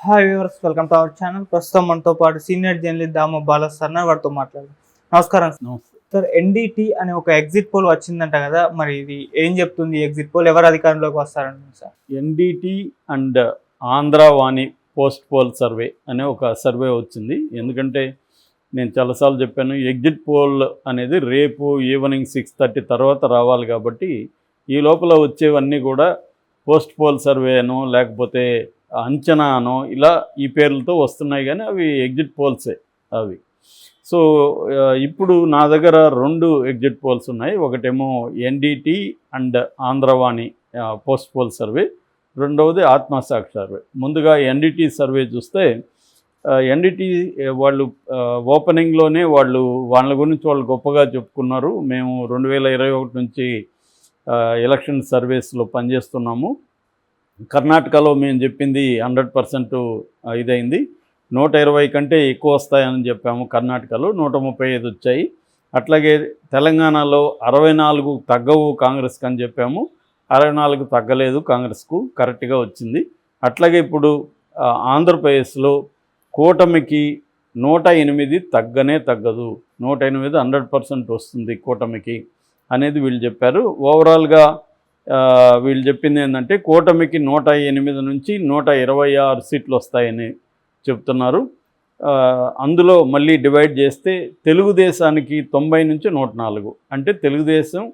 Hi viewers welcome to our channel ప్రస్తుతం మనతో పాటు senior journalist Dama Bala sir ఉన్నారు. వారితో మాట్లాడదాం నమస్కారం సార్. ఎన్డిటి అనే ఒక ఎగ్జిట్ పోల్ వచ్చిందంట కదా మరి ఇది ఏం చెప్తుంది ఎగ్జిట్ పోల్ ఎవరు అధికారంలోకి వస్తారంట sir NDT and Andhravani post poll survey అనే ఒక సర్వే వచ్చింది ఎందుకంటే నేను చాలాసార్లు చెప్పాను ఎగ్జిట్ పోల్ అనేది రేపు ఈవినింగ్ సిక్స్ థర్టీ తర్వాత రావాలి కాబట్టి ఈ లోపల వచ్చేవన్నీ కూడా పోస్ట్ పోల్ సర్వేనో లేకపోతే అంచనానో ఇలా ఈ పేర్లతో వస్తున్నాయి కానీ అవి ఎగ్జిట్ పోల్సే అవి. సో ఇప్పుడు నా దగ్గర రెండు ఎగ్జిట్ పోల్స్ ఉన్నాయి. ఒకటేమో N D T and Andhravani post poll survey. రెండవది ఆత్మసాక్షి సర్వే. ముందుగా ఎన్డిటి సర్వే చూస్తే ఎన్డిటి వాళ్ళు ఓపెనింగ్లోనే వాళ్ళు వాళ్ళ గురించి వాళ్ళు గొప్పగా చెప్పుకున్నారు. మేము రెండు వేల ఇరవై ఒకటి నుంచి ఎలక్షన్ సర్వీస్లో పనిచేస్తున్నాము. కర్ణాటకలో మేము చెప్పింది హండ్రెడ్ పర్సెంట్ ఇదైంది. నూట ఇరవై కంటే ఎక్కువ వస్తాయని చెప్పాము కర్ణాటకలో నూట ముప్పై ఐదు వచ్చాయి. అట్లాగే తెలంగాణలో అరవై నాలుగు తగ్గవు కాంగ్రెస్కి అని చెప్పాము. అరవై నాలుగు తగ్గలేదు కాంగ్రెస్కు కరెక్ట్గా వచ్చింది. అట్లాగే ఇప్పుడు ఆంధ్రప్రదేశ్లో కూటమికి నూట ఎనిమిది తగ్గనే తగ్గదు. నూట ఎనిమిది హండ్రెడ్ పర్సెంట్ వస్తుంది కూటమికి అనేది వీళ్ళు చెప్పారు. ఓవరాల్గా వీళ్ళు చెప్పింది ఏంటంటే కూటమికి నూట ఎనిమిది నుంచి నూట ఇరవై ఆరు సీట్లు వస్తాయని చెప్తున్నారు. అందులో మళ్ళీ డివైడ్ చేస్తే తెలుగుదేశానికి తొంభై నుంచి నూట నాలుగు. అంటే తెలుగుదేశం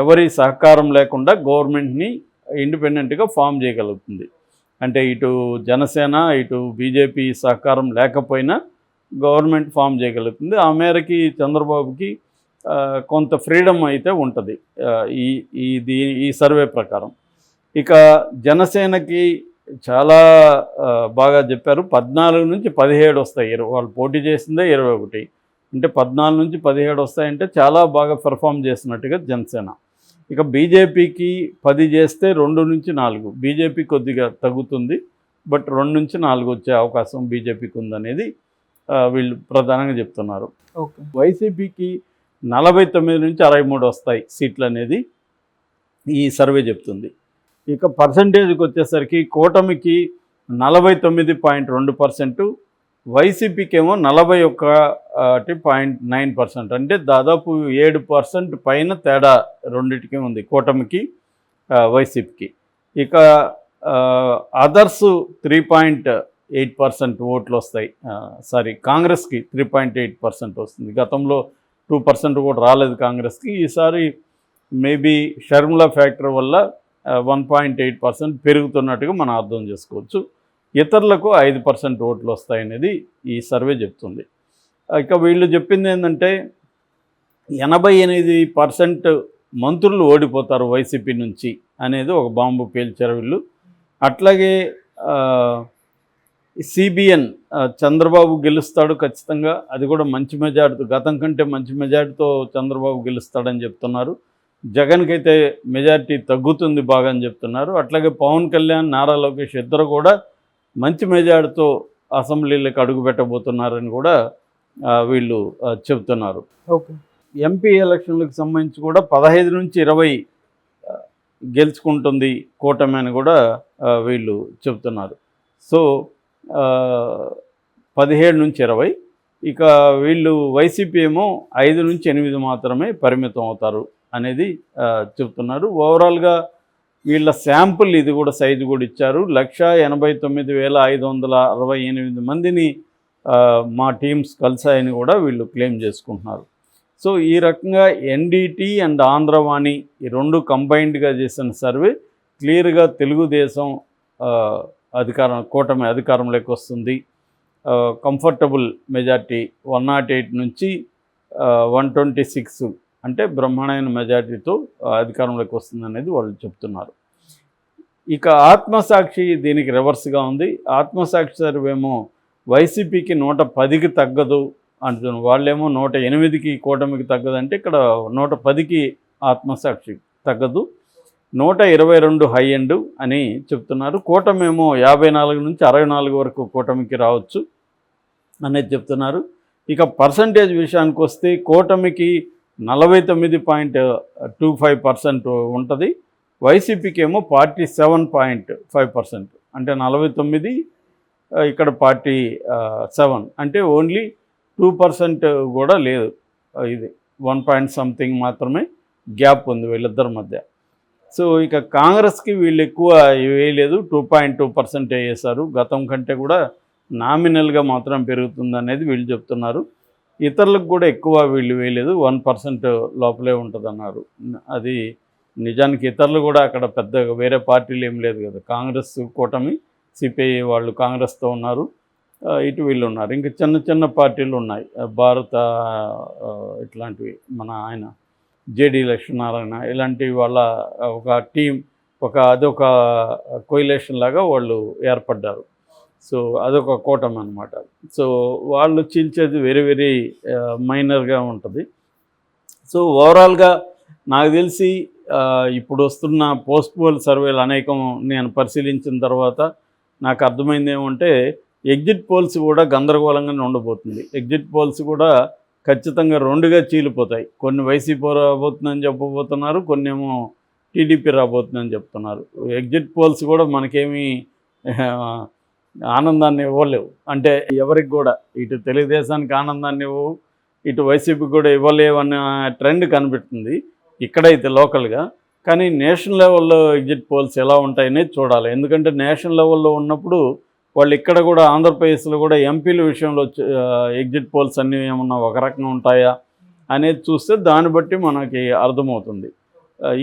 ఎవరి సహకారం లేకుండా గవర్నమెంట్ని ఇండిపెండెంట్గా ఫామ్ చేయగలుగుతుంది. అంటే ఇటు జనసేన ఇటు బీజేపీ సహకారం లేకపోయినా గవర్నమెంట్ ఫామ్ చేయగలుగుతుంది. ఆ మేరకి చంద్రబాబుకి కొంత ఫ్రీడమ్ అయితే ఉంటుంది. ఈ ఈ దీ ఈ సర్వే ప్రకారం. ఇక జనసేనకి చాలా బాగా చెప్పారు. పద్నాలుగు నుంచి పదిహేడు వస్తాయి. ఇరవై వాళ్ళు పోటీ చేసిందే ఇరవై ఒకటి. అంటే పద్నాలుగు నుంచి పదిహేడు వస్తాయంటే చాలా బాగా పెర్ఫామ్ చేసినట్టుగా జనసేన. ఇక బీజేపీకి పది చేస్తే రెండు నుంచి నాలుగు. బీజేపీ కొద్దిగా తగ్గుతుంది. బట్ రెండు నుంచి నాలుగు వచ్చే అవకాశం బీజేపీకి ఉందనేది వీళ్ళు ప్రధానంగా చెప్తున్నారు. ఓకే. వైసీపీకి నలభై తొమ్మిది నుంచి అరవై మూడు వస్తాయి సీట్లు అనేది ఈ సర్వే చెప్తుంది. ఇక పర్సంటేజ్కి వచ్చేసరికి కూటమికి నలభై తొమ్మిది పాయింట్ రెండు పర్సెంటు వైసీపీకి ఏమో నలభై ఒకటి పాయింట్ నైన్ పర్సెంట్. అంటే దాదాపు ఏడు పర్సెంట్ పైన తేడా రెండింటికి ఉంది కూటమికి వైసీపీకి. ఇక others three point eight percent ఓట్లు వస్తాయి సారీ కాంగ్రెస్కి త్రీ పాయింట్ ఎయిట్ పర్సెంట్ వస్తుంది. గతంలో టూ పర్సెంట్ కూడా రాలేదు కాంగ్రెస్కి. ఈసారి మేబీ షర్ముల ఫ్యాక్టర్ వల్ల వన్ పాయింట్ ఎయిట్ పర్సెంట్ పెరుగుతున్నట్టుగా మనం అర్థం చేసుకోవచ్చు. ఇతరులకు ఐదు పర్సెంట్ ఓట్లు వస్తాయనేది ఈ సర్వే చెప్తుంది. ఇక వీళ్ళు చెప్పింది ఏంటంటే ఎనభై ఎనిమిది పర్సెంట్ మంత్రులు ఓడిపోతారు వైసీపీ నుంచి అనేది ఒక బాంబు పేల్చారు వీళ్ళు. అట్లాగే సిబిఎన్ చంద్రబాబు గెలుస్తాడు ఖచ్చితంగా. అది కూడా మంచి మెజార్టీతో గతం కంటే మంచి మెజార్టీతో చంద్రబాబు గెలుస్తాడని చెప్తున్నారు. జగన్కి అయితే మెజారిటీ తగ్గుతుంది బాగా అని చెప్తున్నారు. అట్లాగే పవన్ కళ్యాణ్ నారా లోకేష్ ఇద్దరు కూడా మంచి మెజార్టీతో అసెంబ్లీలకు అడుగు పెట్టబోతున్నారని కూడా వీళ్ళు ఆ, చెప్తున్నారు. ఓకే. ఎంపీ ఎలక్షన్లకు సంబంధించి కూడా పదహైదు నుంచి ఇరవై గెలుచుకుంటుంది కూటమి అని కూడా వీళ్ళు చెప్తున్నారు. సో పదిహేడు నుంచి ఇరవై. ఇక వీళ్ళు వైసీపీ ఏమో ఐదు నుంచి ఎనిమిది మాత్రమే పరిమితం అవుతారు అనేది చెప్తున్నారు. ఓవరాల్గా వీళ్ళ శాంపుల్ ఇది కూడా సైజు కూడా ఇచ్చారు. లక్ష ఎనభై తొమ్మిది వేల ఐదు వందల అరవై ఎనిమిది మందిని మా టీమ్స్ కలిసాయని కూడా వీళ్ళు క్లెయిమ్ చేసుకుంటున్నారు. సో ఈ రకంగా ఎన్డీటీ అండ్ ఆంధ్రవాణి ఈ రెండు కంబైన్డ్గా చేసిన సర్వే క్లియర్గా తెలుగుదేశం అధికారం కూటమి అధికారంలోకి వస్తుంది. Comfortable majority one nought eight నుంచి వన్ ట్వంటీ సిక్స్ అంటే బ్రహ్మాండమైన మెజార్టీతో అధికారంలోకి వస్తుంది అనేది వాళ్ళు చెప్తున్నారు. ఇక ఆత్మసాక్షి దీనికి రివర్స్గా ఉంది. ఆత్మసాక్షి సర్వేమో వైసీపీకి నూట పదికి తగ్గదు అంటున్నారు. వాళ్ళేమో నూట ఎనిమిదికి కూటమికి తగ్గదు అంటే ఇక్కడ నూట పదికి ఆత్మసాక్షి తగ్గదు. నూట ఇరవై రెండు హై ఎండ్ అని చెప్తున్నారు. కూటమేమో యాభై నాలుగు నుంచి అరవై నాలుగు వరకు కూటమికి రావచ్చు అనేది చెప్తున్నారు. ఇక పర్సంటేజ్ విషయానికి వస్తే కూటమికి నలభై తొమ్మిది పాయింట్ టూ ఫైవ్ పర్సెంట్ ఉంటుంది. వైసీపీకి ఏమో forty seven point five percent అంటే నలభై తొమ్మిది ఇక్కడ పార్టీ సెవెన్ అంటే ఓన్లీ టూ పర్సెంట్ కూడా లేదు. ఇది వన్ పాయింట్ సంథింగ్ మాత్రమే గ్యాప్ ఉంది వీళ్ళిద్దరి మధ్య. సో ఇక కాంగ్రెస్కి వీళ్ళు ఎక్కువ వేయలేదు. టూ పాయింట్ టూ పర్సెంట్ వేసారు గతం కంటే కూడా నామినల్గా మాత్రం పెరుగుతుంది అనేది వీళ్ళు చెప్తున్నారు. ఇతరులకు కూడా ఎక్కువ వీళ్ళు వేయలేదు. వన్ పర్సెంట్ లోపలే ఉంటుందన్నారు. అది నిజానికి ఇతరులు కూడా అక్కడ పెద్దగా వేరే పార్టీలు ఏం లేదు కదా. కాంగ్రెస్ కూటమి సిపిఐ వాళ్ళు కాంగ్రెస్తో ఉన్నారు. ఇటు వీళ్ళు ఉన్నారు. ఇంకా చిన్న చిన్న పార్టీలు ఉన్నాయి. భారత ఇట్లాంటివి మన ఆయన జేడి లక్ష్మీనారాయణ ఇలాంటి వాళ్ళ ఒక టీం ఒక అదొక కొయిలేషన్ లాగా వాళ్ళు ఏర్పడ్డారు. సో అదొక కూటమి అనమాట సో వాళ్ళు చీల్చేది వెరీ వెరీ మైనర్గా ఉంటుంది. సో ఓవరాల్గా నాకు తెలిసి ఇప్పుడు వస్తున్న పోస్ట్ పోల్ సర్వేలు అనేకం నేను పరిశీలించిన తర్వాత నాకు అర్థమైంది ఏమంటే ఎగ్జిట్ పోల్స్ కూడా గందరగోళంగానే ఉండబోతుంది. ఎగ్జిట్ పోల్స్ కూడా ఖచ్చితంగా రెండుగా చీలిపోతాయి. కొన్ని వైసీపీ రాబోతుందని చెప్పబోతున్నారు కొన్ని ఏమో టీడీపీ రాబోతుందని చెప్తున్నారు. ఎగ్జిట్ పోల్స్ కూడా మనకేమీ ఆనందాన్ని ఇవ్వలేవు. అంటే ఎవరికి కూడా ఇటు తెలుగుదేశానికి ఆనందాన్ని ఇవ్వవు ఇటు వైసీపీకి కూడా ఇవ్వలేవు ట్రెండ్ కనిపిస్తుంది. ఇక్కడైతే లోకల్గా. కానీ నేషనల్ లెవెల్లో ఎగ్జిట్ పోల్స్ ఎలా ఉంటాయనేది చూడాలి. ఎందుకంటే నేషనల్ లెవెల్లో ఉన్నప్పుడు వాళ్ళు ఇక్కడ కూడా ఆంధ్రప్రదేశ్లో కూడా ఎంపీల విషయంలో ఎగ్జిట్ పోల్స్ అన్నీ ఏమన్నా ఒక రకంగా ఉంటాయా అనేది చూస్తే దాన్ని బట్టి మనకి అర్థమవుతుంది.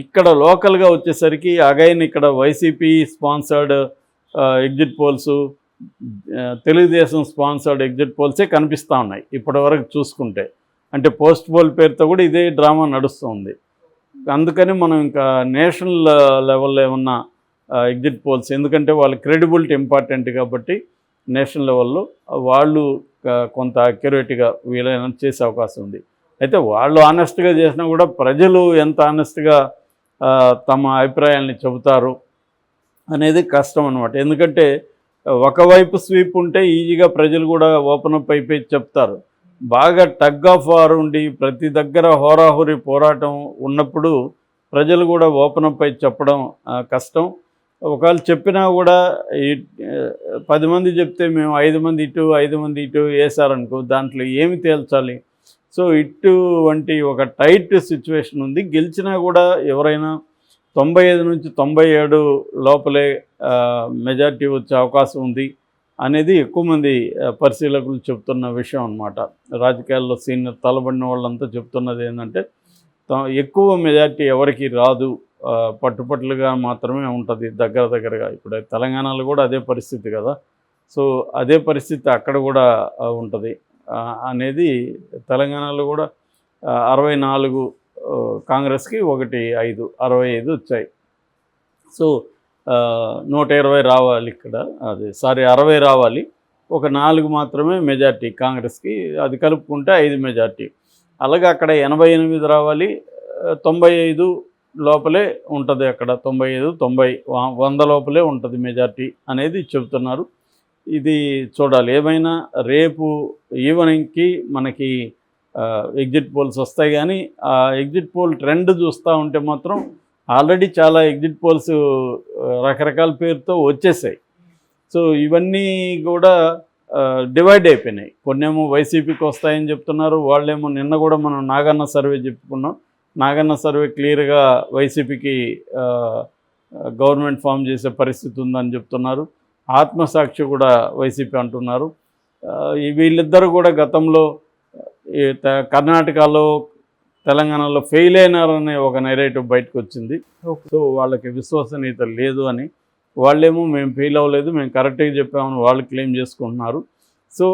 ఇక్కడ లోకల్గా వచ్చేసరికి అగైన్ ఇక్కడ YCP sponsored exit polls Telugudesam sponsored exit పోల్సే కనిపిస్తూ ఉన్నాయి ఇప్పటివరకు చూసుకుంటే. అంటే పోస్ట్ పోల్ పేరుతో కూడా ఇదే డ్రామా నడుస్తుంది. అందుకని మనం ఇంకా నేషనల్ లెవెల్లో ఏమన్నా ఎగ్జిట్ పోల్స్ ఎందుకంటే వాళ్ళ క్రెడిబిలిటీ ఇంపార్టెంట్ కాబట్టి నేషనల్ లెవెల్లో వాళ్ళు కొంత అక్యురేట్గా వీలైన చేసే అవకాశం ఉంది. అయితే వాళ్ళు ఆనెస్ట్గా చేసినా కూడా ప్రజలు ఎంత ఆనెస్ట్గా తమ అభిప్రాయాల్ని చెబుతారు అనేది కష్టం అనమాట ఎందుకంటే ఒకవైపు స్వీప్ ఉంటే ఈజీగా ప్రజలు కూడా ఓపెన్ అప్ అయిపోయి చెప్తారు. బాగా టగ్ ఆఫ్ వార్ ఉండి ప్రతి దగ్గర హోరాహోరీ పోరాటం ఉన్నప్పుడు ప్రజలు కూడా ఓపెన్ అప్ అయి చెప్పడం కష్టం. ఒకవేళ చెప్పినా కూడా ఈ పది మంది చెప్తే మేము ఐదు మంది ఇటు ఐదు మంది ఇటు వేసారనుకో దాంట్లో ఏమి తేల్చాలి? సో ఇటు వంటి ఒక టైట్ సిచ్యువేషన్ ఉంది. గెలిచినా కూడా ఎవరైనా తొంభై ఐదు నుంచి తొంభై ఏడు లోపలే మెజార్టీ వచ్చే అవకాశం ఉంది అనేది ఎక్కువ మంది పరిశీలకులు చెప్తున్న విషయం అన్నమాట. రాజకీయాల్లో సీనియర్ తలబడిన వాళ్ళంతా చెప్తున్నది ఏంటంటే ఎక్కువ మెజార్టీ ఎవరికి రాదు. పట్టుపట్టులుగా మాత్రమే ఉంటుంది దగ్గర దగ్గరగా. ఇప్పుడు తెలంగాణలో కూడా అదే పరిస్థితి కదా. సో అదే పరిస్థితి అక్కడ కూడా ఉంటుంది. అనేది తెలంగాణలో కూడా అరవై నాలుగు కాంగ్రెస్కి ఒకటి ఐదు అరవై ఐదు వచ్చాయి. సో నూట ఇరవై రావాలి ఇక్కడ. అది సారీ అరవై రావాలి. ఒక నాలుగు మాత్రమే మెజార్టీ కాంగ్రెస్కి. అది కలుపుకుంటే ఐదు మెజార్టీ. అలాగే అక్కడ ఎనభై ఎనిమిది రావాలి. తొంభై ఐదు లోపలే ఉంటుంది అక్కడ. తొంభై ఐదు తొంభై వంద లోపలే ఉంటుంది మెజార్టీ అనేది చెబుతున్నారు. ఇది చూడాలి. ఏమైనా రేపు ఈవినింగ్కి మనకి ఎగ్జిట్ పోల్స్ వస్తాయి కానీ ఆ ఎగ్జిట్ పోల్ ట్రెండ్ చూస్తూ ఉంటే మాత్రం ఆల్రెడీ చాలా ఎగ్జిట్ పోల్స్ రకరకాల పేరుతో వచ్చేసాయి. సో ఇవన్నీ కూడా డివైడ్ అయిపోయినాయి. కొన్నేమో వైసీపీకి వస్తాయని చెప్తున్నారు. వాళ్ళేమో నిన్న కూడా మనం నాగన్న సర్వే చెప్పుకున్నాం. నాగన్న సర్వే క్లియర్గా వైసీపీకి గవర్నమెంట్ ఫామ్ చేసే పరిస్థితి ఉందని చెప్తున్నారు. ఆత్మసాక్షి కూడా వైసీపీ అంటున్నారు. వీళ్ళిద్దరూ కూడా గతంలో కర్ణాటకలో తెలంగాణలో ఫెయిల్ అయినారనే ఒక నెరేటివ్ బయటకు వచ్చింది. సో వాళ్ళకి విశ్వసనీయత లేదు అని. వాళ్ళేమో మేము ఫెయిల్ అవ్వలేదు మేము కరెక్ట్గా చెప్పామని వాళ్ళు క్లెయిమ్ చేసుకుంటున్నారు. సో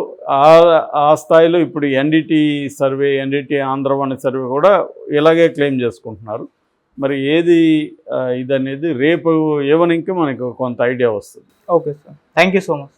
ఆ ఆ స్థాయిలో ఇప్పుడు N D T survey N D T Andhravani survey కూడా ఇలాగే క్లెయిమ్ చేసుకుంటున్నారు. మరి ఏది ఇది ఇదనేది రేపు ఈవినింగ్కి మనకు కొంత ఐడియా వస్తుంది. Okay sir. Thank you so much